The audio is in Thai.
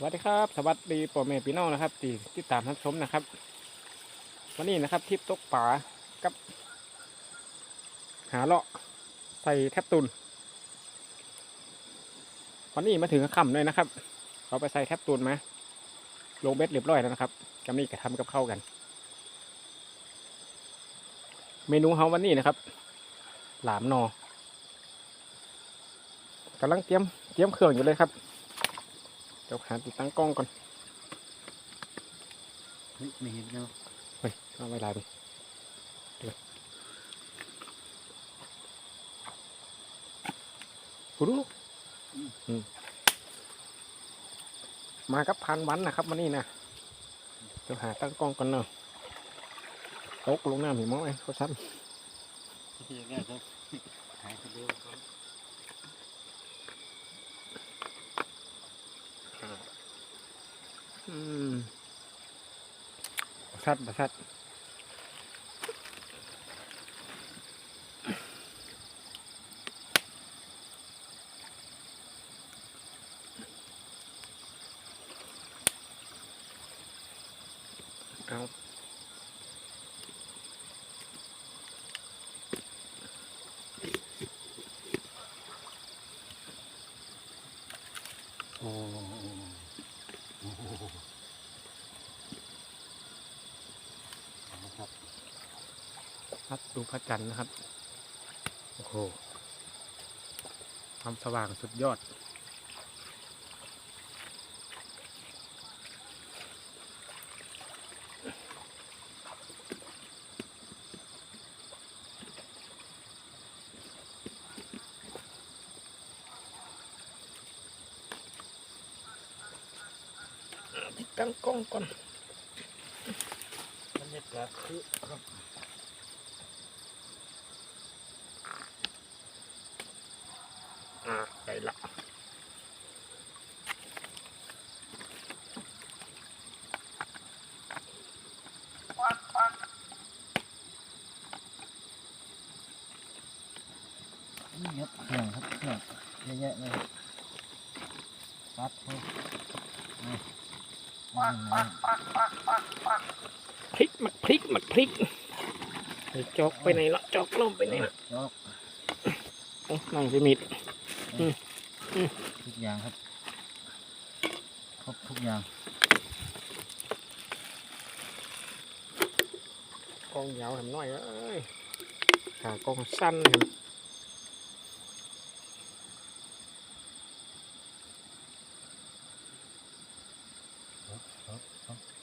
สวัสดีครับ สวัสดีพ่อแม่พี่น้องนะครับที่ติดตามรับชมนะครับ วันนี้นะครับทริปตกป่ากับ หาเลาะใส่แทบตุนวันนี้มาถึงค่ำเลยนะครับเขาไปใส่แทบตุนมาลงเบ็ดเรียบร้อยแล้วนะครับกำนี้ก็ทำกับเข้ากัน เมนูเฮาวันนี้นะครับ หลามนอกำลังเตรียมเตรียมเครื่องอยู่เลยครับ เดี๋ยวหาติดตั้งกล้องก่อนเฮ้ยไม่เห็นแล้วเฮ้ยเอาไว้ลายไปเดี๋ยวกูดูอืมมากับพันวันนะครับวันนี้นะเดี๋ยวหาตั้งกล้องก่อนเนาะตกลงน้ำหิมะไอ้เขาซ้ที่ แรกครับหายไปร็วครับำอืมบัสัดบัสัดเอาโอ้โอ้โหเอาครับ พัดดูพระจันทร์นะครับ โอ้โหความสว่างสุดยอดติดตั้งกล้องก่อนบรรยากาศคือครับ อ่าได้ละ นี่ ครับเครื่องครับเครื่องเยอะแยะเลยปัดเลยนี่นี่นะพริกมักพริกมักพริกไอ้จอกไปไหนละจอกล่มไปไหนละจอกนั่งสิมิดทุกอย่างครับครบทุกอย่างกองยาวทำน้อยเอ้ยขากองสั้นเห็น ¿no?